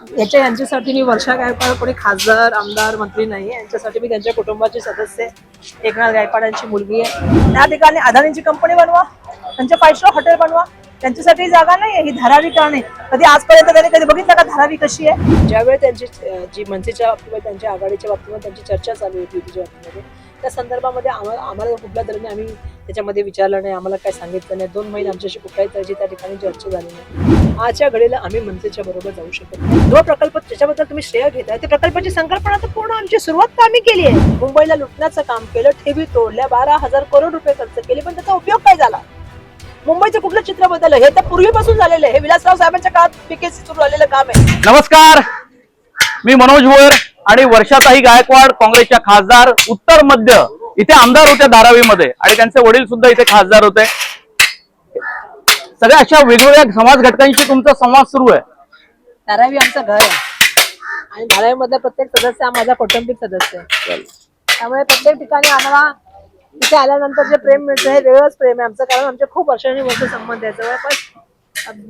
याच्या यांच्यासाठी मी वर्षा गायकवाड कोणी खासदार आमदार मंत्री नाही यांच्यासाठी मी त्यांच्या कुटुंबाचे सदस्य एकनाथ गायकवाड यांची मुलगी आहे. त्या ठिकाणी अदानीची कंपनी बनवा. त्यांचे फाय स्टार हॉटेल बनवा. त्यांच्यासाठी जागा नाही आहे ही धारावी का नाही कधी आजपर्यंत त्यांनी कधी बघितलं का धारावी कशी आहे? ज्यावेळी त्यांची जी मनसेच्या बाबतीमध्ये त्यांच्या आघाडीच्या बाबतीमध्ये त्यांची चर्चा चालू होती युतीच्या बाबतीमध्ये त्या संदर्भामध्ये आम्हाला आम्हाला कुठल्या तऱ्हेने आम्ही त्याच्यामध्ये विचारलं नाही आम्हाला काय सांगितलं नाही. दोन महिने आमच्याशी कुठल्याही तऱ्हेची त्या ठिकाणी चर्चा झाली नाही. आजच्या घडीला आम्ही मनसेच्या बरोबर जाऊ शकत नाही. जो प्रकल्प त्याच्याबद्दल तुम्ही श्रेय घेताय त्या प्रकल्पाची संकल्पना तर पूर्ण आमची सुरुवात तर आम्ही केली आहे. मुंबईला लुटण्याचं काम केलं ठेवी तोडल्या बारा हजार करोड रुपये खर्च केले पण त्याचा उपयोग काय झाला? मुंबईचं कुठलं चित्र बदललं? हे तर पूर्वीपासून झालेलं आहे. हे विलासराव साहेबांच्या काळात पीकेसी सुरू झालेलं काम आहे. नमस्कार. मी मनोज भोयर. आणि वर्षाताई गायकवाड काँग्रेसच्या खासदार उत्तर मध्य इथे आमदार होत्या धारावीमध्ये. आणि त्यांचे वडील सुद्धा इथे खासदार होते. सगळ्या अशा वेगवेगळ्या समाज घटकांशी तुमचा संवाद सुरू आहे. धारावी आमचं घर आहे. आणि धारावी मधला प्रत्येक सदस्य हा माझा कौटुंबिक सदस्य आहे. त्यामुळे प्रत्येक ठिकाणी आम्हाला इथे आल्यानंतर जे प्रेम मिळतं हे वेगळंच प्रेम आहे. आमचं कारण आमचे खूप वर्षांनी वर्ष संबंध आहे. जवळपास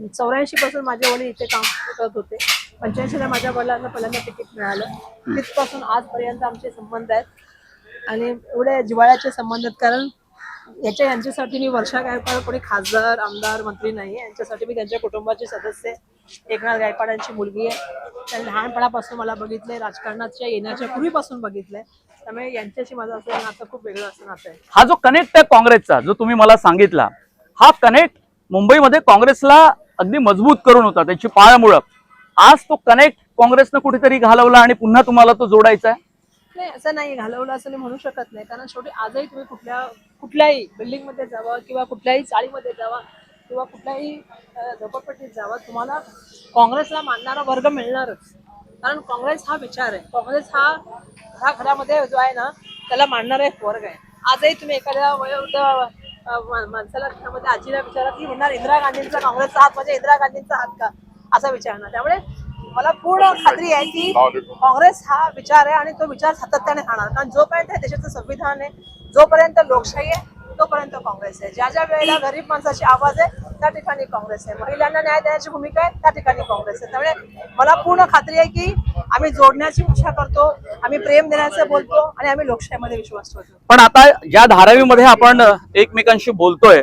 चौऱ्याऐंशी पासून माझे वडील इथे काम करत होते. पंच्याऐंशी ला माझ्या वडिलांना पहिल्यांदा तिकीट मिळालं. तिथपासून आजपर्यंत आमचे संबंध आहेत. आणि एवढे जिव्हाळ्याचे संबंध आहेत कारण याच्या यांच्यासाठी मी वर्षा गायकवाड कोणी खासदार आमदार मंत्री नाही यांच्यासाठी मी त्यांच्या कुटुंबाचे सदस्य. एकनाथ गायकवाड यांची मुलगी आहे. त्यांनी लहानपणापासून मला बघितलंय राजकारणाच्या येण्याच्या पूर्वीपासून बघितलंय. त्यामुळे यांच्याशी माझं असं नातं खूप वेगळं असं नातं आहे. हा जो कनेक्ट आहे काँग्रेसचा जो तुम्ही मला सांगितला हा कनेक्ट मुंबईमध्ये काँग्रेसला अगदी मजबूत करून होता त्याची पाळमुळं आज तो कनेक्ट काँग्रेसनं कुठेतरी घालवला आणि पुन्हा तुम्हाला तो जोडायचा आहे? नाही असं नाही घालवलं असं मी म्हणू शकत नाही. कारण शेवटी आजही तुम्ही कुठल्या कुठल्याही बिल्डिंगमध्ये जावा किंवा कुठल्याही चाळीमध्ये जावा किंवा कुठल्याही झोपडपट्टीत जावा तुम्हाला काँग्रेसला मानणारा वर्ग मिळणारच. कारण काँग्रेस हा विचार आहे. काँग्रेस हा घराघरामध्ये जो आहे ना त्याला मानणारा एक वर्ग आहे. आजही तुम्ही एखाद्या वयोवृद्ध माणसाला त्यामध्ये आजीला विचारा की म्हणणार इंदिरा गांधींचा काँग्रेसचा हात म्हणजे इंदिरा गांधींचा हात का? असा विचारणार त्यामुळे मला पूर्ण खात्री आहे की काँग्रेस हा विचार आहे आणि तो विचार सातत्याने राहणार. कारण जोपर्यंत देशाचं संविधान आहे जोपर्यंत लोकशाही आहे तोपर्यंत काँग्रेस आहे. ज्या ज्या वेळेला गरीब माणसाची आवाज आहे त्या ठिकाणी काँग्रेस आहे. महिलांना न्याय देण्याची भूमिका आहे त्या ठिकाणी काँग्रेस आहे. त्यामुळे मला पूर्ण खात्री आहे की आम्ही जोडण्याची इच्छा करतो आम्ही प्रेम देण्याचं बोलतो आणि आम्ही लोकशाहीमध्ये विश्वास ठेवतो. पण आता ज्या धारावीमध्ये आपण एकमेकांशी बोलतोय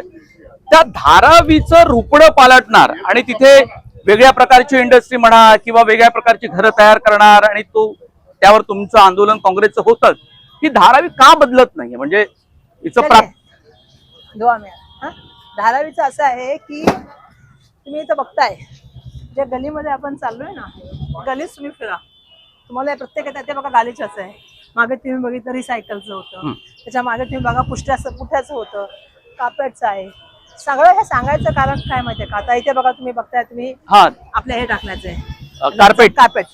त्या धारावीचं रुपडं पालटणार आणि तिथे वेगळ्या प्रकारची इंडस्ट्री म्हणा किंवा वेगळ्या प्रकारची घरं तयार करणार आणि तो त्यावर तुमचं आंदोलन काँग्रेसचं होतच ही धारावी का बदलत नाहीये? म्हणजे हिचं प्रा दुआ मिळा धारावीचं असं आहे की तुम्ही इथं बघताय. ज्या गलीमध्ये आपण चाललोय ना गलीत तुम्ही फिरा. तुम्हाला हे प्रत्येक येतात ते बघा गालीचंच आहे. मागे तुम्ही बघितलं रिसायकलचं होतं. हं. त्याच्यामागे तुम्ही बघा पुष्ट्याचं पुठ्याचं होतं. कापडचं आहे. सगळं हे सांगायचं कारण काय माहितीये का? आता इथे बघा तुम्ही बघताय तुम्ही हा. आपल्या हे टाकण्याचं आहे. कार्पेट कार्पेट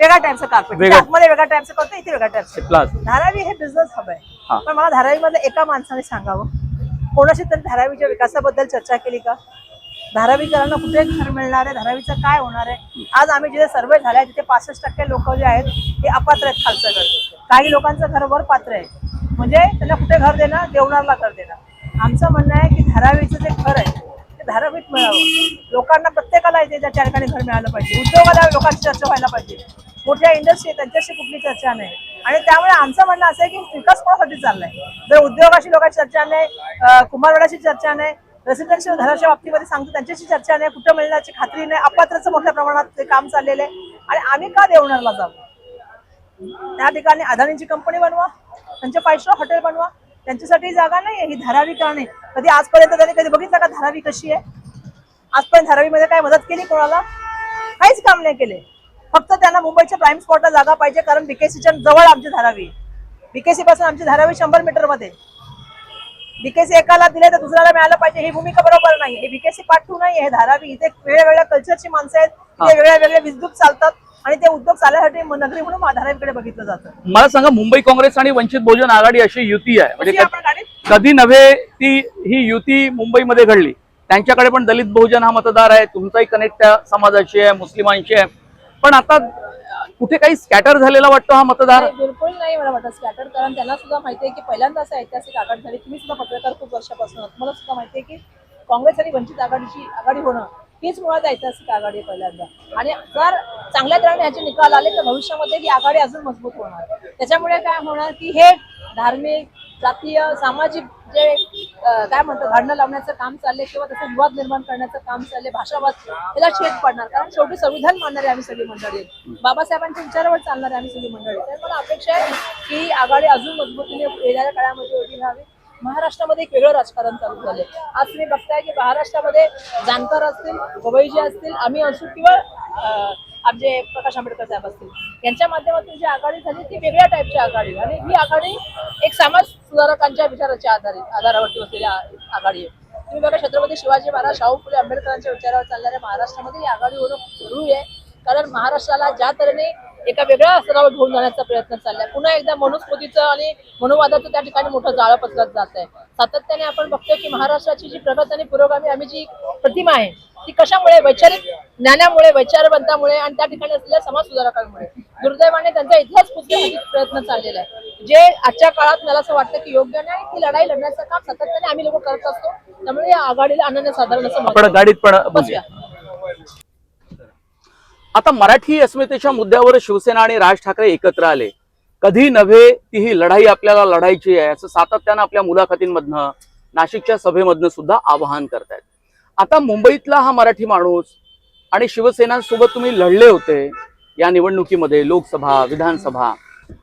वेगळ्या टाईपचं कार्पेट. आतमध्ये वेगळ्या टाईपचं करतो इथे वेगळ्या टाईपचं धारावी हे बिझनेस हब हा. आहे पण मला धारावीमध्ये एका माणसाने सांगावं. कोणाशी तरी धारावीच्या विकासाबद्दल चर्चा केली का? धारावीकरांना कुठे घर मिळणार आहे? धारावीचं काय होणार आहे? आज आम्ही जिथे सर्वे झाले तिथे पासष्ट टक्के लोक जे आहेत ते अपात्र आहेत खालचं घर. काही लोकांचं घर वर पात्र आहे. म्हणजे त्यांना कुठे घर देणार? देवणारला घर देणार. आमचं म्हणणं आहे की धारावीचं जे घर आहे ते धारावीत मिळावं. लोकांना प्रत्येकाला इथे त्या ठिकाणी घर मिळालं पाहिजे. उद्योगाला लोकांची चर्चा व्हायला पाहिजे. मोठ्या इंडस्ट्री त्यांच्याशी कुठली चर्चा नाही. आणि त्यामुळे आमचं म्हणणं असं आहे की विकास कोणासाठी चाललाय. जर उद्योगाशी लोकांची चर्चा नाही अं, चर्चा नाही रेसिडेन्शियल घराच्या बाबतीमध्ये सांगतो त्यांच्याशी चर्चा नाही कुठं मिळण्याची खात्री नाही अपात्रचं मोठ्या प्रमाणात ते काम चाललेलं आहे. आणि आम्ही का देवणारला जाऊ? त्या ठिकाणी अदानीची कंपनी बनवा त्यांचे फाईव्ह स्टार हॉटेल बनवा त्यांच्यासाठी जागा नाही ही धारावी का नाही कधी आजपर्यंत त्यांनी कधी बघितलं का धारावी कशी आहे? आजपर्यंत धारावीमध्ये काय मदत केली कोणाला? काहीच काम नाही केले. फक्त त्यांना मुंबईच्या प्राईम स्पॉटला जागा पाहिजे कारण बीकेसीच्या जवळ आमची धारावी बीकेसी पासून आमची धारावी शंभर मीटरमध्ये बीकेसी एकाला दिले तर दुसऱ्याला मिळालं पाहिजे ही भूमिका बरोबर नाही. हे बीकेसी पाठवू नाही हे धारावी. इथे वेगवेगळ्या कल्चरची माणसं आहेत वेगळ्या वेगळे उद्योग चालतात आणि ते उद्योग चालण्यासाठी नगरी म्हणून धारावीकडे बघितलं जातं. मला सांगा मुंबई काँग्रेस आणि वंचित बहुजन आघाडी अशी युती आहे. म्हणजे कधी नव्हे ती ही युती मुंबईमध्ये घडली. त्यांच्याकडे पण दलित बहुजन हा मतदार आहे तुमचाही कनेक्ट त्या समाजाशी आहे मुस्लिमांशी आहे. पण आता कुठे काही स्कॅटर झालेला वाटतो हा मतदार? बिलकुल नाही मला वाटत स्कॅटर कारण त्यांना सुद्धा माहिती आहे की पहिल्यांदा असं ऐतिहासिक आघाडी झाली. तुम्ही सुद्धा पत्रकार खूप वर्षापासून आहात. सुद्धा माहिती आहे की काँग्रेस आणि वंचित आघाडीची आघाडी होणं हीच मुळात ऐतिहासिक आघाडी आहे पहिल्यांदा. आणि जर चांगल्या तऱ्हेने ह्याचे निकाल आले तर भविष्यामध्ये ही आघाडी अजून मजबूत होणार. त्याच्यामुळे काय होणार की हे धार्मिक जातीय सामाजिक जे काय म्हणतात भांडणं लावण्याचं काम चाललंय किंवा त्याचा विवाद निर्माण करण्याचं काम चाललंय भाषावाद त्याला छेद पडणार. कारण शेवटी संविधान मानणारे आम्ही सगळी मंडळी बाबासाहेबांच्या विचारावर चालणारे आम्ही सगळी मंडळी तर मला अपेक्षा आहे की आघाडी अजून मजबूतीने येणाऱ्या काळामध्ये उभी राहावी महाराष्ट्रामध्ये एक वेगळं राजकारण चालू झालंय. आज तुम्ही बघताय की महाराष्ट्रामध्ये जानकर असतील गवईजी असतील आम्ही असू किंवा आमचे प्रकाश आंबेडकर साहेब असतील. यांच्या माध्यमातून जी आघाडी झाली ती वेगळ्या टाईपची आघाडी. आणि ही आघाडी एक समाज सुधारकांच्या विचाराच्या आधारित आधारावरती बसलेली आघाडी आहे. तुम्ही बघा छत्रपती शिवाजी महाराज शाहू फुले आंबेडकरांच्या विचारावर चालणाऱ्या महाराष्ट्रामध्ये ही आघाडी होणं जरुरी आहे. कारण महाराष्ट्राला ज्या तऱ्हेने एका वेगळ्या स्तरावर घेऊन जाण्याचा प्रयत्न चाललाय. पुन्हा एकदा मनुस्मृतीचं आणि मनुवादाचं त्या ठिकाणी मोठं जाळं पसरत जात आहे सातत्याने आपण बघतोय की महाराष्ट्राची जी प्रगत आणि पुरोगामी आम्ही जी प्रतिमा आहे ती कशामुळे? वैचारिक ज्ञानामुळे वैचारवंतामुळे आणि त्या ठिकाणी असलेल्या समाज सुधारकांमुळे दुर्दैवाने त्यांचा इतिहास पुसण्यासाठी प्रयत्न चाललेला आहे. जे आजच्या काळात मला असं वाटतं की योग्य नाही ती लढाई लढण्याचं काम सातत्याने आम्ही लोक करत असतो. त्यामुळे या आघाडीला अनन्यसाधारण असं महत्त्व आपण गाडीत पण आता मराठी अस्मितेच्या मुद्द्यावर शिवसेना आणि राज ठाकरे एकत्र आले. कधी नव्हे ती ही लढाई आपल्याला लढायची आहे असं सातत्यानं आपल्या मुलाखतींमधनं नाशिकच्या सभेमधनं सुद्धा आवाहन करतायत. आता मुंबईतला हा मराठी माणूस आणि शिवसेनांसोबत तुम्ही लढले होते या निवडणुकीमध्ये लोकसभा विधानसभा.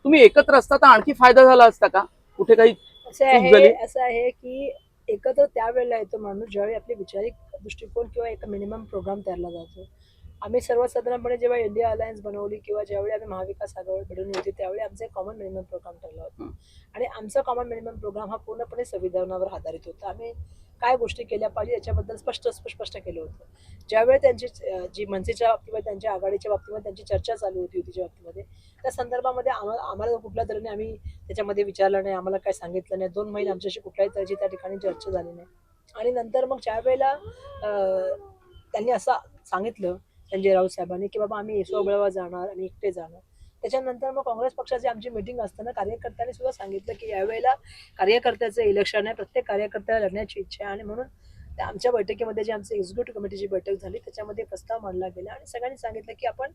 तुम्ही एकत्र असता तर आणखी फायदा झाला असता का? कुठे काही असे? आहे असं आहे की एकत्र त्यावेळेला येतो माणूस ज्यावेळी आपली विचारिक दृष्टिकोन किंवा एक मिनिमम प्रोग्राम तयारला जातो. आम्ही सर्वसाधारणपणे जेव्हा इंडिया अलायन्स बनवली किंवा ज्यावेळी आम्ही महाविकास आघाडी बनवली होती त्यावेळी आमचा कॉमन मिनिमम प्रोग्राम ठरला होता. आणि आमचा कॉमन मिनिमम प्रोग्राम हा पूर्णपणे संविधानावर आधारित होता. आम्ही काय गोष्टी केल्या पाहिजे याच्याबद्दल स्पष्ट स्पष्ट केलं होतं. ज्यावेळी त्यांची जी मनसेच्या बाबतीमध्ये त्यांच्या आघाडीच्या बाबतीमध्ये त्यांची चर्चा चालू होती युतीच्या बाबतीमध्ये त्या संदर्भामध्ये आम्हाला आम्हाला कुठल्या तऱ्हेने आम्ही त्याच्यामध्ये विचारलं नाही आम्हाला काय सांगितलं नाही. दोन महिने आमच्याशी कुठल्याही तऱ्हेची त्या ठिकाणी चर्चा झाली नाही. आणि नंतर मग ज्या वेळेला अं, त्यांनी असं सांगितलं संजय राऊत साहेबांनी की बाबा आम्ही येसोबळावर जाणार आणि एकटे जाणार. त्याच्यानंतर मग काँग्रेस पक्षाची आमची मिटिंग असताना कार्यकर्त्यांनी सुद्धा सांगितलं की यावेळेला कार्यकर्त्याचं इलेक्शन आहे प्रत्येक कार्यकर्त्याला लढण्याची इच्छा आहे आणि म्हणून त्या आमच्या बैठकीमध्ये जी आमची एक्झिक्युटिव्ह कमिटीची बैठक झाली त्याच्यामध्ये प्रस्ताव मांडला गेला आणि सगळ्यांनी सांगितलं की आपण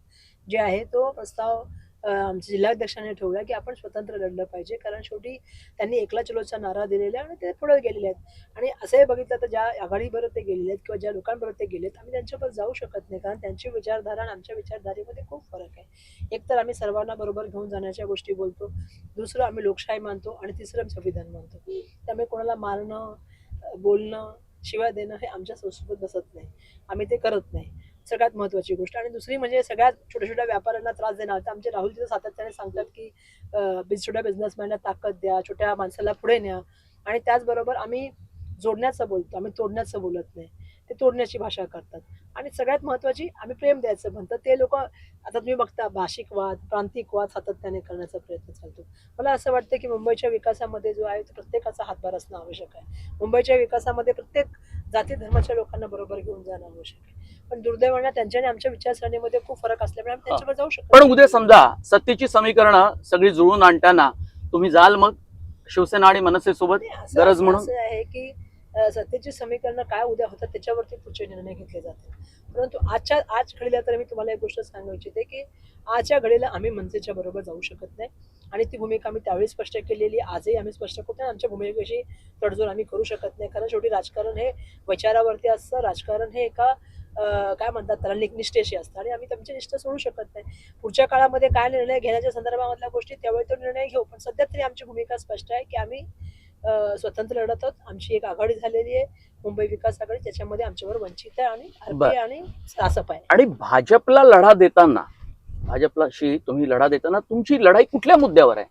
जे आहे तो प्रस्ताव आमच्या जिल्हाध्यक्षांनी ठेवला की आपण स्वतंत्र लढलं पाहिजे. कारण शेवटी त्यांनी एकला चलोचा नारा दिलेला आहे आणि ते पुढे गेलेले आहेत. आणि असंही बघितलं तर ज्या आघाडीबरोबर ते गेलेले आहेत किंवा ज्या लोकांबरोबर ते गेलेत आम्ही त्यांच्यावर जाऊ शकत नाही. कारण त्यांची विचारधारा आणि आमच्या विचारधारेमध्ये खूप फरक आहे. एक तर आम्ही सर्वांना बरोबर घेऊन जाण्याच्या गोष्टी बोलतो. दुसरं आम्ही लोकशाही मानतो आणि तिसरं आम्ही संविधान मानतो. त्यामुळे कोणाला मारणं बोलणं शिवाय देणं हे आमच्या संस्कृतीत बसत नाही. आम्ही ते करत नाही. सगळ्यात महत्त्वाची गोष्ट. आणि दुसरी म्हणजे सगळ्यात छोट्या छोट्या व्यापाऱ्यांना त्रास देणार आता आमचे राहुल तिथं सातत्याने सांगतात की बिज- छोट्या बिझनेसमॅनला ताकद द्या छोट्या माणसाला पुढे न्या. आणि त्याचबरोबर आम्ही जोडण्याचं बोलतो. आम्ही तोडण्याचं बोलत नाही. ते तोडण्याची भाषा करतात. आणि सगळ्यात महत्त्वाची आम्ही प्रेम द्यायचं म्हणतात. ते लोक आता तुम्ही बघता भाषिकवाद प्रांतिकवाद सातत्याने करण्याचा प्रयत्न चालतो. मला असं वाटतं की मुंबईच्या विकासामध्ये जो आहे तो प्रत्येकाचा हातभार असणं आवश्यक आहे. मुंबईच्या विकासामध्ये प्रत्येक जाती धर्माच्या लोकांना बरोबर घेऊन जाणं आवश्यक आहे. पण दुर्दैवाने त्यांच्या आणि आमच्या विचारसरणीमध्ये खूप फरक असल्यामुळे आम्ही त्यांच्यावर जाऊ शकतो पण उद्या समजा सत्तेची समीकरणं सगळी जुळून आणताना तुम्ही जाल मग शिवसेना आणि मनसेसोबत नाही, असं- गरज म्हणून? आहे की सत्तेची समीकरणं काय उद्या होतात त्याच्यावरती पुढचे निर्णय घेतले जातील. परंतु आजच्या आज घडीला तर मी तुम्हाला एक गोष्ट सांगू इच्छिते की आजच्या घडीला आम्ही मनसेच्या बरोबर जाऊ शकत नाही. आणि ती भूमिका आम्ही त्यावेळी स्पष्ट केलेली आजही आम्ही स्पष्ट करतो आणि आमच्या भूमिकेशी तडजोड आम्ही करू शकत नाही. कारण शेवटी राजकारण हे विचारावरती असतं. राजकारण हे एका काय म्हणतात त्याला निष्ठेशी असतं. आणि आम्ही त्यांची निष्ठा सोडू शकत नाही. पुढच्या काळामध्ये काय निर्णय घेण्याच्या संदर्भामधल्या गोष्टी त्यावेळी तो निर्णय घेऊ. पण सध्या तरी आमची भूमिका स्पष्ट आहे की आम्ही स्वतंत्र लढत आहोत. आमची एक आघाडी झालेली आहे मुंबई विकास आघाडी. त्याच्यामध्ये आमच्यावर वंचित आहे आणि आणि रासप आहे. आणि भाजपला लढा देताना भाजपलाशी तुम्ही लढा देताना तुमची लढाई कुठल्या मुद्द्यावर आहे?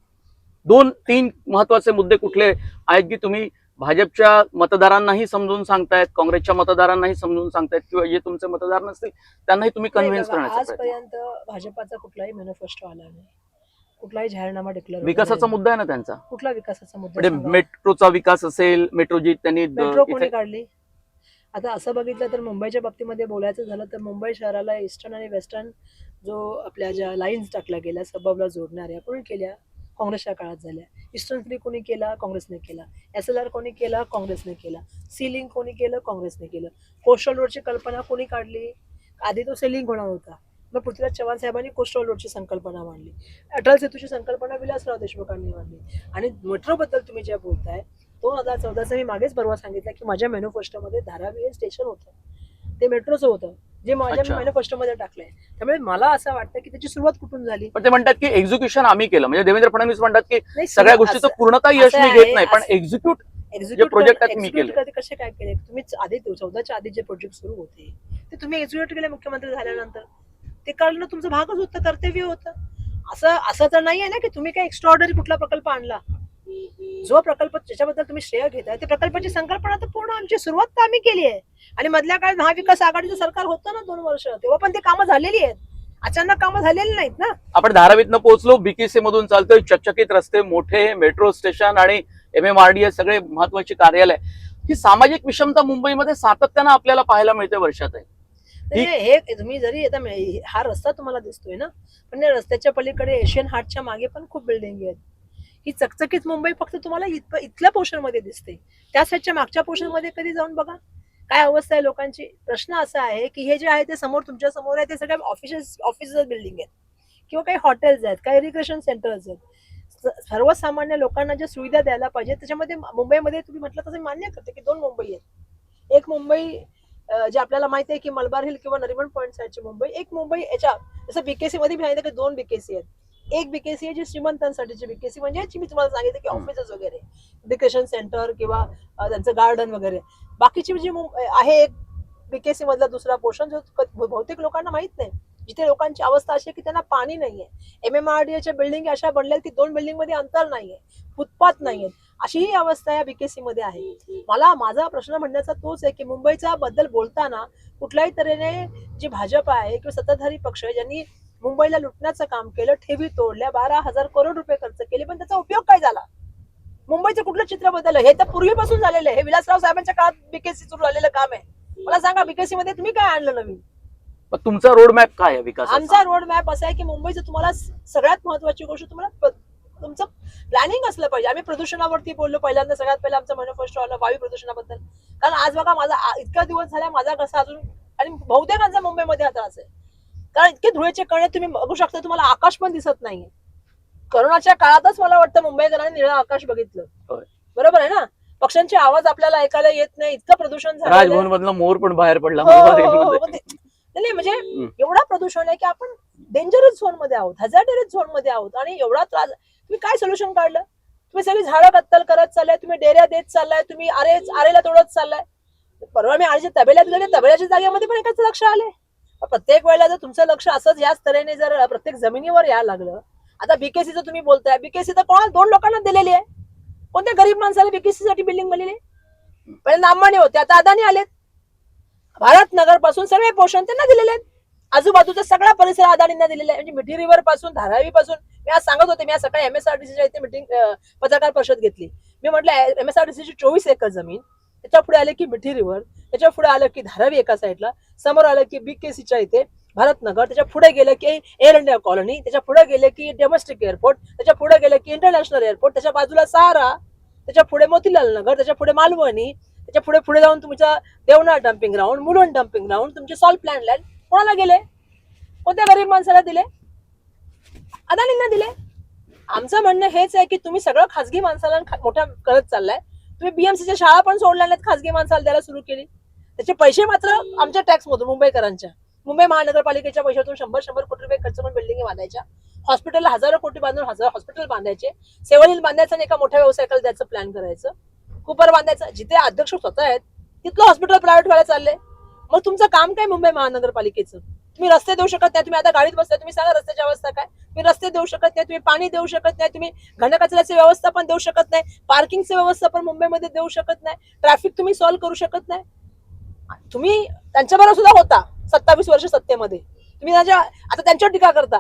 दोन तीन महत्त्वाचे मुद्दे कुठले आहेत की तुम्ही भाजपच्या मतदारांनाही समजून सांगतायत काँग्रेसच्या मतदारांनाही समजून सांगतायत किंवा जे तुमचे मतदार नसतील त्यांनाही तुम्ही कन्व्हिन्स करण्याचा आजपर्यंत भाजपाचा कुठलाही मॅनिफेस्टो आला नाही. कुठलाही जाहीरनामा डिक्लेअर विकासाचा मुद्दा आहे ना त्यांचा? कुठला विकासाचा मुद्दा म्हणजे? मेट्रोचा विकास असेल मेट्रो जी त्यांनी मेट्रो कोणी काढली? आता असं बघितलं तर मुंबईच्या बाबतीमध्ये बोलायचं झालं तर मुंबई शहराला ईस्टर्न आणि वेस्टर्न जो आपल्या ज्या लाईन्स टाकल्या गेल्या सबबला जोडणाऱ्या कोणी केल्या? काँग्रेसच्या काळात झाल्या. इस्टर्न फ्री कोणी केला? काँग्रेसने केला. एस एल आर कोणी केला? काँग्रेसने केला. सीलिंग कोणी केलं? काँग्रेसने केलं. कोस्टल रोडची कल्पना कोणी काढली? आधी तो सेलिंग होणार होता. मग पृथ्वीराज चव्हाण साहेबांनी कोस्टल रोडची संकल्पना मांडली. अटल सेतूची संकल्पना विलासराव देशमुखांनी मांडली. आणि मेट्रोबद्दल तुम्ही जे बोलताय दोन हजार चौदाचा मी मागेच परवा सांगितलं की माझ्या मॅनिफेस्टोमध्ये धारावी हे स्टेशन होतं. ते मेट्रोचं होतं. जे माझ्या अच्छा. मॅनिफेस्टोमध्ये टाकलंय. त्यामुळे मला असं वाटतं की त्याची सुरुवात कुठून झाली? पण ते म्हणतात की एक्झिक्युशन आम्ही केलं. म्हणजे देवेंद्र फडणवीस म्हणतात की नाही, सगळ्या सुरुवात गोष्टीचं असं- पूर्णतः यश असं मी आहे, घेत नाही पण असं- एक्झिक्यूट project कर- आहेत मी केले. कसे काय केले? तुम्ही आधी चौदाच्या आधी जे प्रोजेक्ट सुरू होते ते तुम्ही एक्झिक्युट केले मुख्यमंत्री झाल्यानंतर? ते करणं तुमचं भागच होतं कर्तव्य होतं. असं असं तर नाही आहे ना की तुम्ही काय एक्स्ट्रॉर्डनरी कुठला प्रकल्प आणला. जो प्रकल्प ज्याच्याबद्दल तुम्ही श्रेय घेताय त्या प्रकल्पाची संकल्पना तर पूर्ण आमची सुरुवात तर आम्ही केली आहे. आणि मधल्या काळात महाविकास आघाडीचं सरकार होतं ना दोन वर्ष तेव्हा पण ते कामं झालेली आहेत. अचानक कामं झालेली नाहीत ना. आपण धारावीतनं पोहोचलो बीकेसी मधून चालतोय चकचकीत रस्ते मोठे मेट्रो स्टेशन आणि M M R D A सगळे महत्वाची कार्यालय. ही सामाजिक विषमता मुंबईमध्ये सातत्यानं आपल्याला पाहायला मिळते वर्षात आहे म्हणजे हे तुम्ही जरी आता मे- हा रस्ता तुम्हाला दिसतोय ना पण या रस्त्याच्या पलीकडे एशियन हार्टच्या मागे पण खूप बिल्डिंग आहेत. ही चकचकीत मुंबई फक्त तुम्हाला इथल्या पोर्शनमध्ये दिसते. त्या साईडच्या मागच्या पोर्शनमध्ये कधी जाऊन बघा. काय अवस्था आहे लोकांची? प्रश्न असा आहे की हे जे आहे ते समोर तुमच्यासमोर आहे ते सगळे ऑफिसेस ऑफिसेस बिल्डिंग आहेत. किंवा काही हॉटेल्स आहेत काही रिक्रेशन सेंटर्स आहेत. सर्वसामान्य लोकांना ज्या सुविधा द्यायला पाहिजे त्याच्यामध्ये मुंबईमध्ये तुम्ही म्हटलं तसं मान्य करते की दोन मुंबई आहेत. एक मुंबई जे आपल्याला माहिती आहे की मलबार हिल किंवा नरिमन पॉईंट साईडची मुंबई एक मुंबई याच्या जसं बीकेसी मध्ये मी सांगितलं की दोन बीकेसी आहेत. एक बीकेसी आहे जी श्रीमंतांसाठीची बीकेसी म्हणजे जी मी तुम्हाला सांगितलं की ऑफिसेस वगैरे एज्युकेशन सेंटर किंवा त्यांचं गार्डन वगैरे. बाकीची जी आहे एक बीकेसी मधला दुसरा पोर्शन जो बहुतेक लोकांना माहीत नाही. जिथे लोकांची अवस्था अशी आहे की त्यांना पाणी नाहीये. एम एम आर डी एच्या बिल्डिंग अशा बनल्या की दोन बिल्डिंगमध्ये अंतर नाहीये. फुटपाथ नाहीये अशी ही अवस्था या बीकेसी मध्ये आहे. मला माझा प्रश्न म्हणण्याचा तोच आहे की मुंबईच्या बद्दल बोलताना कुठल्याही तऱ्हेने जी भाजप आहे किंवा सत्ताधारी पक्ष आहे ज्यांनी मुंबईला लुटण्याचं काम केलं ठेवी तोडल्या बारा हजार करोड रुपये खर्च केले पण त्याचा उपयोग काय झाला? मुंबईचं कुठलं चित्र बदललं? हे तर पूर्वीपासून झालेलं आहे. हे विलासराव साहेबांच्या काळात बीकेसी सुरू झालेलं काम आहे. मला सांगा बीकेसी मध्ये तुम्ही काय आणलं नवीन? पण तुमचा रोड मॅप काय आहे विकास आमचा रोड मॅप असा आहे की मुंबईचं तुम्हाला सगळ्यात महत्वाची गोष्ट तुम्हाला तुमचं प्लॅनिंग असलं पाहिजे. आम्ही प्रदूषणावरती बोललो पहिल्यांदा सगळ्यात पहिला आमचा मॅनिफेस्टो आला वायू प्रदूषणाबद्दल. कारण आज बघा माझा इतका दिवस झाला माझा कसा अजून आणि बहुतेकांचा मुंबईमध्ये हा त्रास आहे. कारण इतके धुळेचे कणे तुम्ही बघू शकता तुम्हाला आकाश पण दिसत नाहीये. करोनाच्या काळातच मला वाटतं मुंबईकरांनी निळं आकाश बघितलं. बरोबर आहे ना? पक्ष्यांचे आवाज आपल्याला ऐकायला येत नाही इतकं प्रदूषण झालं राजभवन मधला मोर पण बाहेर पडला. हो, हो, हो, नाही म्हणजे. एवढा प्रदूषण आहे की आपण डेंजरस झोनमध्ये आहोत हजार्डरस झोनमध्ये आहोत आणि एवढा त्रास तुम्ही काय सोल्युशन काढलं? तुम्ही सगळी झाडं कत्तल करत चाललाय तुम्ही डेऱ्या देत चाललाय तुम्ही आरे आरेला तोडत चाललाय. परवा मी आणि तबेल्यात गेले तबेल्याच्या जागेमध्ये पण एकच लक्ष आले प्रत्येक वेळेला जर तुमचं लक्ष असंच याच तऱ्हेने जर प्रत्येक जमिनीवर यायला लागलं आता बीकेसीचं तुम्ही बोलताय बीकेसी तर कोणाला दोन लोकांना दिलेली आहे. कोणत्या गरीब माणसाला बीकेसी साठी बिल्डिंग बनलेली आहे? पहिल्यांदा अंबानी होते आता अदानी आलेत. भारत नगरपासून सगळे पोषण त्यांना दिलेले आहेत. आजूबाजूचा सगळा परिसर अदानींना दिलेला आहे. म्हणजे मिठी रिव्हरपासून धारावी पासून मी आज सांगत होते मी आज सकाळी एमएसआरडीसीच्या इथे मिटिंग पत्रकार परिषद घेतली. मी म्हटलं एमएसआरडीसीची चोवीस एकर जमीन त्याच्या पुढे आले की मिठी रिव्हर त्याच्या पुढे आलं की धारावी एका साईडला समोर आलं की बीकेसीच्या इथे भारतनगर त्याच्या पुढे गेलं की एअर इंडिया कॉलनी त्याच्या पुढे गेले की डोमेस्टिक एअरपोर्ट त्याच्या पुढे गेलं की इंटरनॅशनल एअरपोर्ट त्याच्या बाजूला सारा त्याच्या पुढे मोतीलाल नगर त्याच्या पुढे मालवणी त्याच्या पुढे पुढे जाऊन तुमच्या Deonar dumping ground Mulund dumping ground तुमचे सॉल्ट प्लॅन लँड कोणाला गेले? कोणत्या गरीब माणसाला दिले? अदानींना दिले? आमचं म्हणणं हेच आहे की तुम्ही सगळं खासगी माणसाला मोठ्या करत चाललाय. तुम्ही बीएमसीच्या शाळा पण सोडल्या नाहीत खासगी माणसाला द्यायला सुरू केली. त्याचे पैसे मात्र आमच्या टॅक्स मधून मुंबईकरांच्या. मुंबई महानगरपालिकेच्या पैशातून शंभर शंभर कोटी रुपये खर्च करून बिल्डिंग बांधायच्या. हॉस्पिटलला हजारो कोटी बांधून हजार हॉस्पिटल बांधायचे. सेवळील बांधायचं आणि एका मोठ्या व्यवसायाला द्यायचं प्लॅन करायचं. कुपर बांधायचं. जिथे अध्यक्ष स्वतः आहेत तिथलं हॉस्पिटल प्रायव्हेट व्हायला चाललंय मग तुमचं काम काय मुंबई महानगरपालिकेचं? तुम्ही रस्ते देऊ शकत नाही तुम्ही आता गाडीत बसताय तुम्ही सांगा रस्त्याची अवस्था काय? तुम्ही रस्ते देऊ शकत नाही तुम्ही पाणी देऊ शकत नाही तुम्ही घनकचऱ्याचे व्यवस्थापन देऊ शकत नाही पार्किंगचे व्यवस्थापन मुंबईमध्ये देऊ शकत नाही ट्रॅफिक तुम्ही सॉल्व्ह करू शकत नाही. तुम्ही त्यांच्याबरोबर सुद्धा होता सत्तावीस वर्ष सत्तेमध्ये. तुम्ही त्यांच्या आता त्यांच्यावर टीका करता.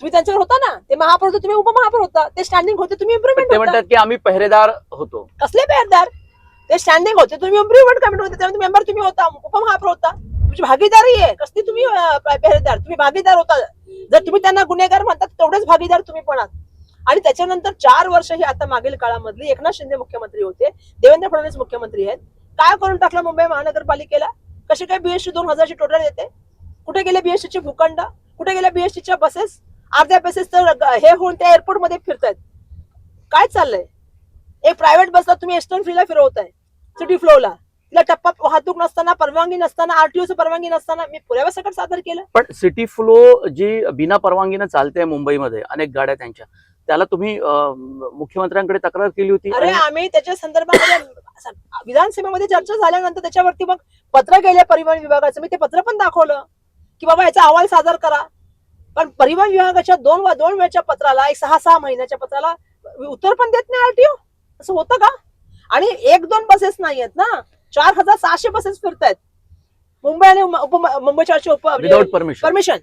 तुम्ही त्यांच्यावर होता ना ते महापौर होते तुम्ही उपमहापौर होता ते स्टँडिंग होते तुम्ही इम्प्रुव्हमेंट म्हणतात की आम्ही पहिरेदार होतो. कसले पेरदार ते स्टँडिंग होते तुम्ही इम्प्रुव्हमेंट कमिटी होते त्यामुळे मेंबर तुम्ही होता उपमहापौर होता तुमची भागीदारी आहे. कसली तुम्ही पेहरेदार? तुम्ही भागीदार होता. जर तुम्ही त्यांना गुन्हेगार म्हणतात तेवढेच भागीदार तुम्ही पण आहात. आणि त्याच्यानंतर चार वर्ष ही आता मागील काळामधली एकनाथ शिंदे मुख्यमंत्री होते देवेंद्र फडणवीस मुख्यमंत्री आहेत. काय करून टाकलं मुंबई महानगरपालिकेला? कशी काय बीएसटी दोन हजारची टोटल येते? कुठे गेले BST चे भूखंड? कुठे गेल्या BST च्या बसेस अर्ध्या बसेस तर हे होऊन त्या एअरपोर्टमध्ये फिरतायत. काय चाललंय? एक प्रायव्हेट बसला तुम्ही एस्टर्न फ्रीला फिरवताय सिटी फ्लोला तिला टप्पा वाहतूक नसताना परवानगी नसताना आरटीओचं परवानगी नसताना मी पुराव्या सकट सादर केलं. पण सिटी फ्लो जी बिना परवानगीनं चालते मुंबईमध्ये अनेक गाड्या त्यांच्या त्याला तुम्ही मुख्यमंत्र्यांकडे तक्रार केली होती अरे आम्ही त्याच्या संदर्भामध्ये विधानसभेमध्ये चर्चा झाल्यानंतर त्याच्यावरती मग पत्र गेले परिवहन विभागाचं. मी ते पत्र पण दाखवलं की बाबा याचा अहवाल सादर करा. पण परिवहन विभागाच्या दोन वा- दोन वेळच्या पत्राला एक सहा सहा महिन्याच्या पत्राला उत्तर पण देत नाही आरटीओ असं होतं का? आणि एक दोन बसेस नाही आहेत ना? चार हजार सहाशे बसेस फिरतायत. मुंबई आणि मुंबईच्या उप विदाऊट परमिशन परमिशन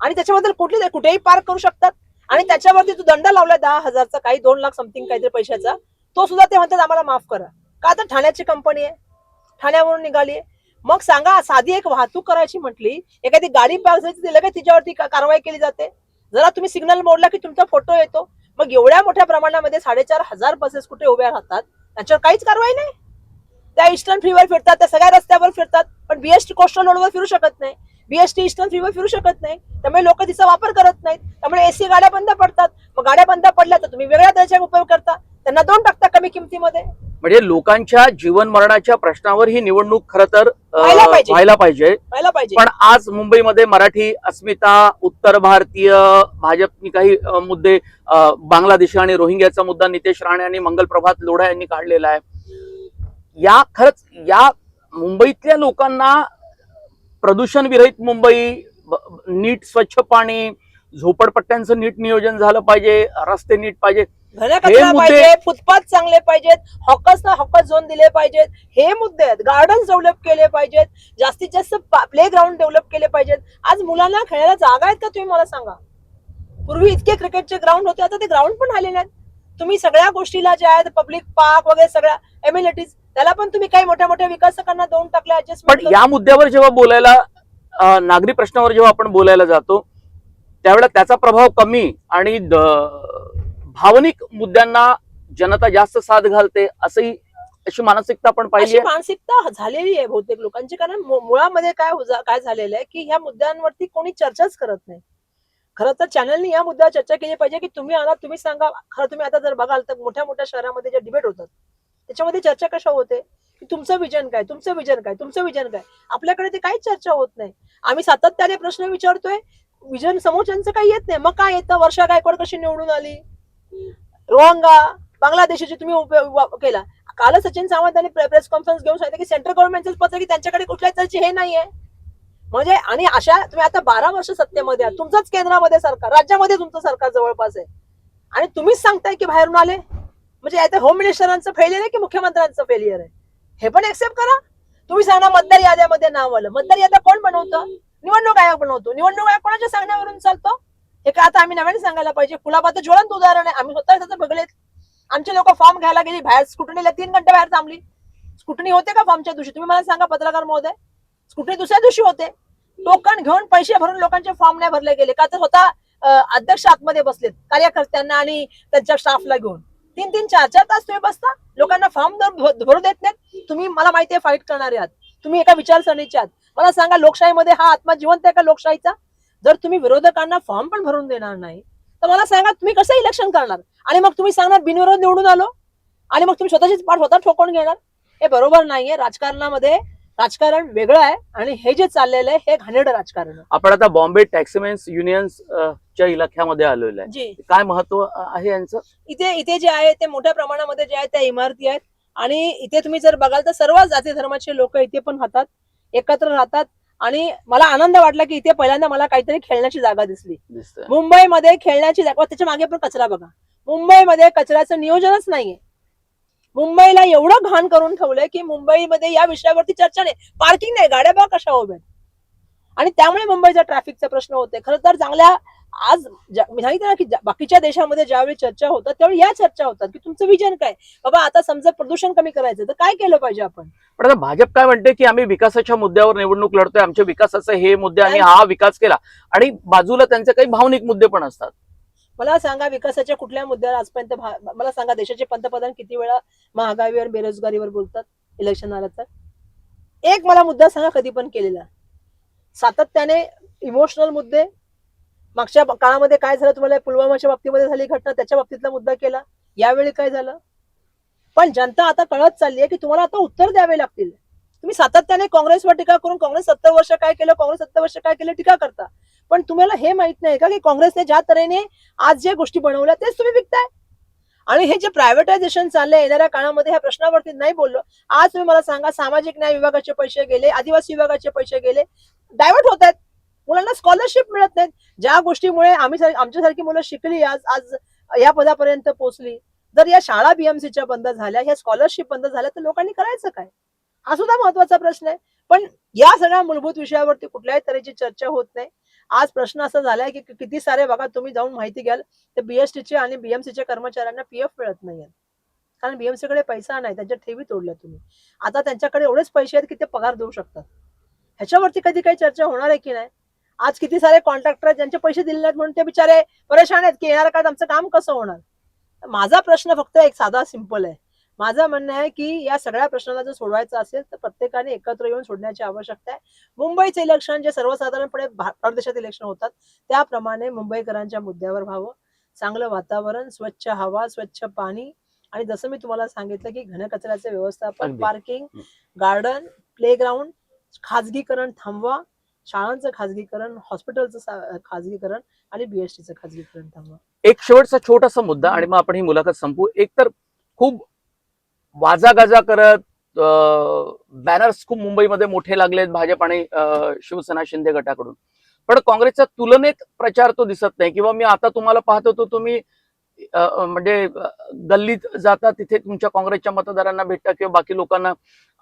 आणि त्याच्याबद्दल कुठली कुठेही पार्क करू शकतात. आणि त्याच्यावरती जो दंड लावलाय दहा हजारचा काही दोन लाख समथिंग काहीतरी पैशाचा तो सुद्धा ते म्हणतात आम्हाला माफ करा. का तर ठाण्याची कंपनी आहे? ठाण्यावरून निघाली. मग सांगा साधी एक वाहतूक करायची म्हटली एखादी गाडी पार्क झाली तर लगेच तिच्यावरती कारवाई केली जाते? जरा तुम्ही सिग्नल मोडला की तुमचा फोटो येतो. मग एवढ्या मोठ्या प्रमाणामध्ये साडेचार हजार बसेस कुठे उभ्या राहतात? त्याच्यावर काहीच कारवाई नाही. त्या ईस्टर्न फ्रीवर फिरतात त्या सगळ्या रस्त्यावर फिरतात पण बीएसटी कोस्टल रोडवर फिरू शकत नाही. बीएसटी ईस्टर्न फ्रीवर फिरू शकत नाही. त्यामुळे लोक तिचा वापर करत नाहीत. त्यामुळे एसी गाड्या बंद पडतात. मग गाड्या बंद पडल्या तर तुम्ही वेगळ्या दर्जाचा उपयोग करता. त्यांना दोन टाकता कमी किमतीमध्ये. म्हणजे लोकांच्या जीवन मरणाच्या प्रश्नावर ही निवडणूक खरं तर व्हायला पाहिजे. पण आज मुंबईमध्ये मराठी अस्मिता उत्तर भारतीय भाजपनी काही मुद्दे बांगलादेशी आणि रोहिंग्याचा मुद्दा नितेश राणे आणि मंगल प्रभात लोढा यांनी काढलेला आहे. या खरंच या मुंबईतल्या लोकांना प्रदूषण विरहित मुंबई नीट स्वच्छ पाणी झोपडपट्ट्यांचं नीट नियोजन झालं पाहिजे रस्ते नीट पाहिजे फुटपाथ चांगले पाहिजेत हॉकर्सना हॉकर्स झोन दिले पाहिजेत. हे मुद्दे आहेत. गार्डन्स डेव्हलप केले पाहिजेत. जास्तीत जास्त प्ले ग्राउंड डेव्हलप केले पाहिजेत. आज मुलांना खेळायला जागा आहेत का तुम्ही मला सांगा? पूर्वी इतके क्रिकेटचे ग्राउंड होते आता ते ग्राउंड पण आलेले आहेत. तुम्ही सगळ्या गोष्टीला ज्या आहेत पब्लिक पार्क वगैरे सगळ्या एम्युनिटीज त्याला पण तुम्ही काही मोठ्या मोठ्या विकासकांना देऊन टाकले पण या मुद्द्यावर जेव्हा बोलायला नागरी प्रश्नावर जेव्हा आपण बोलायला जातो त्यावेळेला त्याचा प्रभाव कमी आणि भावनिक मुद्द्यांना जनता जास्त साथ घालते असंही अशी मानसिकता आपण अशी आहे? मानसिकता झालेली आहे बहुतेक लोकांची कारण मुळामध्ये काय काय झालेलं आहे की ह्या मुद्द्यांवरती कोणी चर्चाच करत नाही. खरं तर चॅनलनी या मुद्द्यावर चर्चा केली पाहिजे की तुम्ही आला तुम्ही सांगा खरं तुम्ही आता जर बघाल तर मोठ्या मोठ्या शहरामध्ये जे डिबेट होतात त्याच्यामध्ये चर्चा कशा होते? की तुमचं विजन काय? तुमचं विजन काय? तुमचं विजन काय? आपल्याकडे ते काहीच चर्चा होत नाही. आम्ही सातत्याने प्रश्न विचारतोय विजन समोरच्यांचं काही येत नाही. मग काय येतं? वर्षा गायकवाड कशी निवडून आली? रोहंगा बांगलादेशाची तुम्ही उपयोग केला. काल सचिन सावंत यांनी प्रेस कॉन्फरन्स घेऊन सांगितलं की सेंट्रल गव्हर्नमेंटचं पत्र की त्यांच्याकडे कुठल्या तऱ्हेची हे नाहीये. म्हणजे आणि अशा तुम्ही आता बारा वर्ष सत्तेमध्ये तुमचंच केंद्रामध्ये सरकार राज्यामध्ये तुमचं सरकार जवळपास आहे. आणि तुम्हीच सांगताय की बाहेरून आले. म्हणजे आता होम मिनिस्टरांचं फेलियर आहे की मुख्यमंत्र्यांचं फेलियर आहे? हे पण एक्सेप्ट करा. तुम्ही सांगा मतदार याद्यामध्ये नाव आलं. मतदार याद्या कोण बनवतं? निवडणूक आयोग बनवतो. निवडणूक आयोग कोणाच्या सांगण्यावरून चालतो? हे का आता आम्ही नव्याने सांगायला पाहिजे? कुलाबाचं ज्वलंत उदाहरण आहे. आम्ही स्वतः त्याचं बघलेत. आमचे लोक फॉर्म घ्यायला गेली. बाहेर स्कुटणीला तीन घंटे बाहेर थांबली. स्कुटणी होते का फॉर्मच्या दिवशी? तुम्ही मला सांगा पत्रकार महोदय. स्कुटनी दुसऱ्या दिवशी होते. टोकन घेऊन पैसे भरून लोकांचे फॉर्म नाही भरले गेले. का तर स्वतः अध्यक्ष आतमध्ये बसलेत कार्यकर्त्यांना आणि त्यांच्या स्टाफला घेऊन. तीन तीन चार चार तास तुम्ही बसता. लोकांना फॉर्म भरू देत नाहीत. तुम्ही मला माहिती आहे फाईट करणारे आहात. तुम्ही एका विचारसरणीचे आहात. मला सांगा लोकशाहीमध्ये हा आत्मा जिवंत आहे का लोकशाहीचा? जर तुम्ही विरोधकांना फॉर्म पण भरून देणार नाही तर मला सांगा तुम्ही कसं इलेक्शन करणार? आणि मग तुम्ही सांगणार बिनविरोध निवडून आलो? आणि मग तुम्ही स्वतःचीच पाठ स्वतः ठोकून घेणार? हे बरोबर नाहीये. राजकारणामध्ये राजकारण वेगळं आहे आणि हे जे चाललेलं आहे हे घाणेरडं राजकारण आहे. आपण आता बॉम्बे टॅक्सीमेन्स युनियन्स च्या इलाख्यामध्ये आलेलो आहे. जी. काय महत्त्व आहे यांचं? इथे इथे जे आहे ते मोठ्या प्रमाणामध्ये जे आहे त्या इमारती आहेत. आणि इथे तुम्ही जर बघाल तर सर्व जाती धर्माचे लोक इथे पण राहतात एकत्र राहतात. आणि मला आनंद वाटला की इथे पहिल्यांदा मला काहीतरी खेळण्याची जागा दिसली. दिसतंय. मुंबईमध्ये खेळण्याची जागा त्याच्यामागे पण कचरा बघा. मुंबईमध्ये कचऱ्याचं नियोजनच नाहीये. मुंबईला एवढं घाण करून ठेवलंय की मुंबईमध्ये या विषयावरती चर्चा नाही. पार्किंग नाही गाड्या बघा कशा उभ्या. आणि त्यामुळे मुंबईचा ट्रॅफिकचा प्रश्न होते खरं तर चांगल्या आज मी सांगितलं ना की बाकीच्या देशामध्ये ज्यावेळी चर्चा होतात त्यावेळी या चर्चा होतात की तुमचं विजन काय? बाबा आता समजा प्रदूषण कमी करायचं तर काय केलं पाहिजे आपण? पण आता भाजप काय म्हणते की आम्ही विकासाच्या मुद्द्यावर निवडणूक लढतोय आमच्या विकासाचे हे मुद्दे आणि हा विकास केला. आणि बाजूला त्यांचे काही भावनिक मुद्दे पण असतात. मला सांगा विकासाच्या कुठल्या मुद्द्यावर आजपर्यंत मला सांगा देशाचे पंतप्रधान किती वेळा महागाईवर बेरोजगारीवर बोलतात? इलेक्शन आलं तर? एक मला मुद्दा सांगा कधी पण केलेला. सातत्याने इमोशनल मुद्दे. मागच्या काळामध्ये काय झालं तुम्हाला? पुलवामाच्या बाबतीमध्ये झाली घटना त्याच्या बाबतीतला मुद्दा केला. यावेळी काय झालं? पण जनता आता कळत चालली आहे की तुम्हाला आता उत्तर द्यावे लागतील. तुम्ही सातत्याने काँग्रेसवर टीका करून काँग्रेस सत्तर वर्ष काय केलं? काँग्रेस सत्तर वर्ष काय केलं? टीका करता. पण तुम्हाला हे माहीत नाही का की काँग्रेसने ज्या तऱ्हेने आज ज्या गोष्टी बनवल्या तेच तुम्ही विकताय? आणि हे जे प्रायव्हेटायझेशन चाललंय येणाऱ्या काळामध्ये ह्या प्रश्नावरती नाही बोललो. आज तुम्ही मला सांगा सामाजिक न्याय विभागाचे पैसे गेले आदिवासी विभागाचे पैसे गेले डायव्हर्ट होत आहेत मुलांना स्कॉलरशिप मिळत नाहीत. ज्या गोष्टीमुळे आम्ही आमच्यासारखी मुलं शिकली आज आज या पदापर्यंत पोहोचली. जर या शाळा बीएमसीच्या बंद झाल्या ह्या स्कॉलरशिप बंद झाल्या तर लोकांनी करायचं काय? हा सुद्धा महत्त्वाचा प्रश्न आहे. पण या सगळ्या मूलभूत विषयावरती कुठल्याही तऱ्हेची चर्चा होत नाही. आज प्रश्न असा झालाय की किती सारे बघा तुम्ही जाऊन माहिती घ्याल तर बीएसटीचे आणि बीएमसीच्या कर्मचाऱ्यांना पीएफ मिळत नाहीये. कारण बीएमसी कडे पैसा नाही त्यांच्या ठेवी तोडल्या तुम्ही. आता त्यांच्याकडे एवढेच पैसे आहेत की ते पगार देऊ शकतात. ह्याच्यावरती कधी काही चर्चा होणार आहे की नाही? आज किती सारे कॉन्ट्रॅक्टर आहेत ज्यांचे पैसे दिले नाहीत म्हणून ते बिचारे परेशान आहेत की येणार काय आमचं काम कसं होणार? माझा प्रश्न फक्त एक साधा सिंपल आहे. माझं म्हणणं आहे की या सगळ्या प्रश्नाला जर सोडवायचं असेल तर प्रत्येकाने एकत्र येऊन सोडण्याची आवश्यकता आहे. मुंबईचं इलेक्शन जे सर्वसाधारणपणे परदेशात इलेक्शन होतात त्याप्रमाणे मुंबईकरांच्या मुद्द्यावर व्हावं. चांगलं वातावरण स्वच्छ हवा स्वच्छ पाणी आणि जसं मी तुम्हाला सांगितलं की घनकचऱ्याचे व्यवस्थापन. पार्किंग. गार्डन प्लेग्राऊंड खाजगीकरण थांबवा. शाळांचं खाजगीकरण हॉस्पिटलचं खाजगीकरण आणि बीएसटीचं खाजगीकरण थांबवा. एक शेवटचा छोटासा मुद्दा आणि मग आपण ही मुलाखत संपू एक तर खूप वाजागाजा करत बॅनर्स खूप मुंबईमध्ये मोठे लागलेत भाजप आणि शिवसेना शिंदे गटाकडून. पण काँग्रेसच्या तुलनेत प्रचार तो दिसत नाही. किंवा मी आता तुम्हाला पाहतो तो तुम्ही म्हणजे गल्लीत जाता तिथे तुमच्या काँग्रेसच्या मतदारांना भेटता किंवा बाकी लोकांना.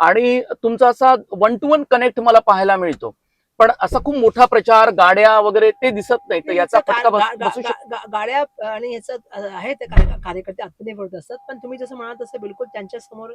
आणि तुमचा असा वन टू वन कनेक्ट मला पाहायला मिळतो. पण असा खूप मोठा प्रचार गाड्या वगैरे ते दिसत नाही. तर याचा फटका बस- गाड्या आणि ह्याचं आहे ते कार्य- कार्यकर्ते आत्मनिर्भर असतात. पण तुम्ही जसं म्हणाल तसं बिलकुल त्यांच्यासमोर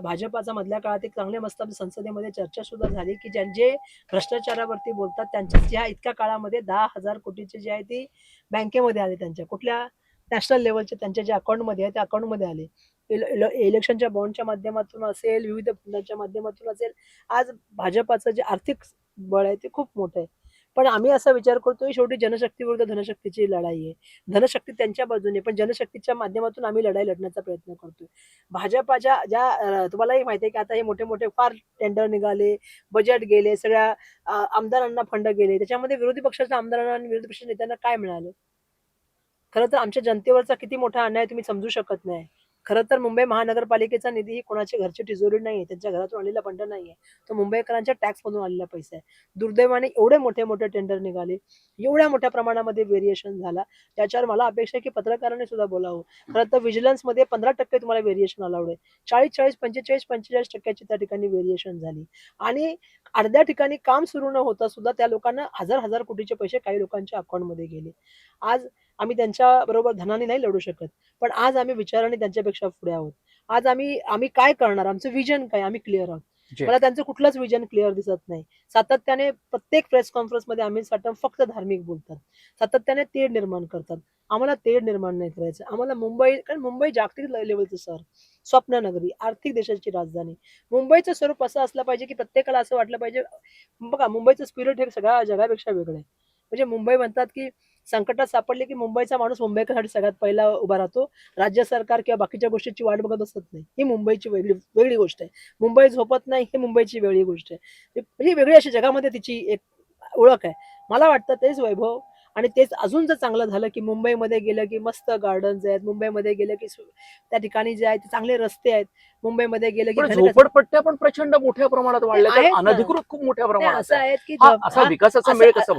भाजपाचा मधल्या काळात एक चांगले मस्त संसदेमध्ये चर्चा सुद्धा झाली की ज्यांचे भ्रष्टाचारावरती बोलतात त्यांच्या ज्या इतक्या काळामध्ये दहा हजार कोटीचे जे आहे ती बँकेमध्ये आले त्यांच्या कुठल्या नॅशनल लेवलचे त्यांच्या जे अकाउंटमध्ये आहे त्या अकाउंटमध्ये आले. इल- इल- इलेक्शनच्या बॉन्डच्या माध्यमातून असेल विविध फंडाच्या माध्यमातून असेल आज भाजपाचं जे आर्थिक बळ आहे ते खूप मोठं आहे. पण आम्ही असा विचार करतो शेवटी जनशक्ती विरुद्ध धनशक्तीची लढाई आहे. धनशक्ती त्यांच्या बाजूने पण जनशक्तीच्या माध्यमातून आम्ही लढाई लढण्याचा प्रयत्न करतोय. भाजपाच्या ज्या तुम्हालाही माहिती आहे की आता हे मोठे मोठे फार टेंडर निघाले बजेट गेले सगळ्या आमदारांना फंड गेले. त्याच्यामध्ये विरोधी पक्षाच्या आमदारांना आणि विरोधी पक्षाच्या नेत्यांना काय मिळालं? खरं तर आमच्या जनतेवरचा किती मोठा अन्याय तुम्ही समजू शकत नाही. खरं तर मुंबई महानगरपालिकेचा निधी ही कोणाच्या घरची तिजोरी नाहीये त्यांच्या घरातून आलेला फंड नाहीये. तो मुंबईकरांच्या टॅक्समधून आलेला पैसा आहे. दुर्दैवाने एवढे मोठे मोठे टेंडर निघाले एवढ्या मोठ्या प्रमाणामध्ये व्हेरिएशन झाला. त्याच्यावर मला अपेक्षा आहे की पत्रकारांनी सुद्धा बोलावं. खरं तर व्हिजिलन्समध्ये पंधरा टक्के तुम्हाला व्हेरिएशन अलाउड आहे. चाळीस चाळीस पंचेचाळीस पंचेचाळीस टक्क्याची त्या ठिकाणी व्हेरिएशन झाली. आणि अर्ध्या ठिकाणी काम सुरू न होता सुद्धा त्या लोकांना हजार हजार कोटीचे पैसे काही लोकांच्या अकाउंटमध्ये गेले. आज आम्ही त्यांच्या बरोबर धनाने नाही लढू शकत. पण आज आम्ही विचाराने त्यांच्यापेक्षा पुढे आहोत. आज आम्ही आम्ही काय करणार? आमचं विजन काय? आम्ही क्लिअर आहोत. मला त्यांचं कुठलंच विजन क्लिअर दिसत नाही. सातत्याने प्रत्येक प्रेस कॉन्फरन्समध्ये आम्ही फक्त धार्मिक बोलतात. सातत्याने तेढ निर्माण करतात. आम्हाला तेढ निर्माण नाही करायचं. आम्हाला मुंबई कारण मुंबई जागतिक लेवलचं शहर स्वप्न नगरी आर्थिक देशाची राजधानी. मुंबईचं स्वरूप असं असलं पाहिजे की प्रत्येकाला असं वाटलं पाहिजे. बघा मुंबईचं स्पिरिट हे सगळ्या जगापेक्षा वेगळं आहे. म्हणजे मुंबई म्हणतात की संकटात सापडले की मुंबईचा माणूस मुंबईसाठी सगळ्यात पहिला उभा राहतो. राज्य सरकार किंवा बाकीच्या गोष्टीची वाट बघत असत नाही. ही मुंबईची वेगळी वेगळी गोष्ट आहे. मुंबई झोपत नाही ही मुंबईची वेगळी गोष्ट आहे. ही वेगळी अशी जगामध्ये तिची एक ओळख आहे. मला वाटतं तेच वैभव आणि तेच अजून जर चांगलं झालं की मुंबईमध्ये गेलं की मस्त गार्डन्स आहेत मुंबईमध्ये गेलं की त्या ठिकाणी जे आहे ते चांगले रस्ते आहेत मुंबईमध्ये गेलं की झोपडपट्ट्या पण प्रचंड मोठ्या प्रमाणात वाढल्या आहेत. अनधिकृत खूप मोठ्या प्रमाणात असं आहे. आहेत की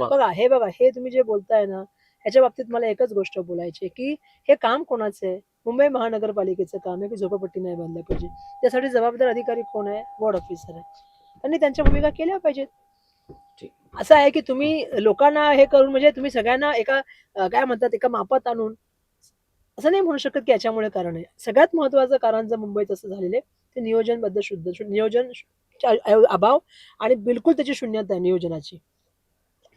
बघा हे बघा हे तुम्ही जे बोलताय ना ह्याच्या बाबतीत मला एकच गोष्ट बोलायची की हे काम कोणाचं आहे मुंबई महानगरपालिकेचं काम आहे की झोपडपट्टी नाही बांधल्या पाहिजे त्यासाठी जबाबदार अधिकारी कोण आहे वॉर्ड ऑफिसर आहे त्यांनी त्यांच्या भूमिका केल्या पाहिजेत. असं आहे की तुम्ही लोकांना हे करून म्हणजे तुम्ही सगळ्यांना एका काय म्हणतात एका मापात आणून असं नाही म्हणू शकत की याच्यामुळे कारण आहे. सगळ्यात महत्वाचं कारण जर मुंबईत असं झालेलं आहे ते नियोजनबद्ध शुद्ध नियोजन अभाव आणि बिलकुल त्याची शून्यता आहे नियोजनाची.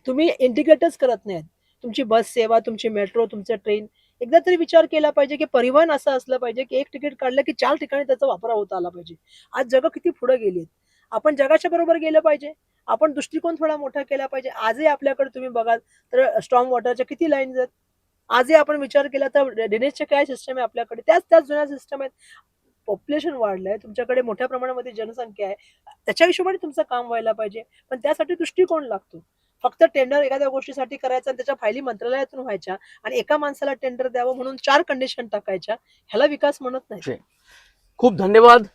तुम्ही इंटिग्रेटच करत नाहीत. तुमची बस सेवा तुमची मेट्रो तुमचं ट्रेन एकदा तरी विचार केला पाहिजे की परिवहन असं असलं पाहिजे की एक तिकीट काढलं की चार ठिकाणी त्याचा वापर होता आला पाहिजे. आज जग किती पुढे गेली आपण जगाच्या बरोबर गेलं पाहिजे. आपण दृष्टिकोन थोडा मोठा केला पाहिजे. आजही आपल्याकडे तुम्ही बघाल तर स्ट्रॉंग वॉटरच्या किती लाईन्स आहेत? आजही आपण विचार केला तर ड्रेनेजचे काय सिस्टम आहे आपल्याकडे? त्याच त्याच जुन्या सिस्टम आहेत. पॉप्युलेशन वाढलंय तुमच्याकडे मोठ्या प्रमाणामध्ये जनसंख्या आहे. त्याच्या हिशोबाने तुमचं काम व्हायला पाहिजे. पण त्यासाठी दृष्टिकोन लागतो. फक्त टेंडर एखाद्या गोष्टीसाठी करायचा आणि त्याच्या फायली मंत्रालयातून व्हायच्या आणि एका माणसाला टेंडर द्यावं म्हणून चार कंडिशन टाकायच्या ह्याला विकास म्हणत नाही. खूप धन्यवाद.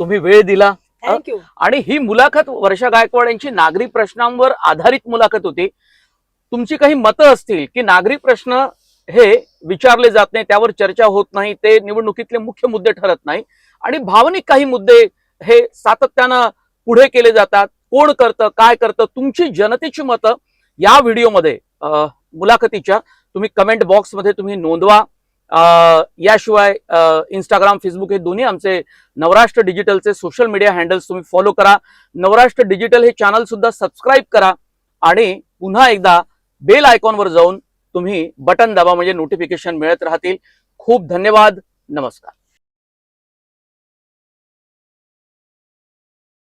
तुम्ही वेळ दिला. थँक्यू आणि ही मुलाखत वर्षा गायकवाड यांची नागरी प्रश्नांवर आधारित मुलाखत होती. तुमची काही मतं असतील की नागरी प्रश्न हे विचारले जात नाही त्यावर चर्चा होत नाही ते निवडणुकीतले मुख्य मुद्दे ठरत नाही. आणि भावनिक काही मुद्दे हे सातत्यानं पुढे केले जातात. कोण करतं काय करतं तुमची जनतेची मतं या व्हिडिओमध्ये मुलाखतीच्या तुम्ही कमेंट बॉक्समध्ये तुम्ही नोंदवा. याशिवाय इंस्टाग्राम फेसबुक हे दोन्ही आमचे नवराष्ट्र डिजिटलचे सोशल मीडिया हँडल्स तुम्ही फॉलो करा. नवराष्ट्र डिजिटल हे चॅनल सुद्धा सबस्क्राईब करा. आणि पुन्हा एकदा बेल आयकॉनवर जाऊन तुम्ही बटन दाबा म्हणजे नोटिफिकेशन मिळत राहतील. खूप धन्यवाद. नमस्कार.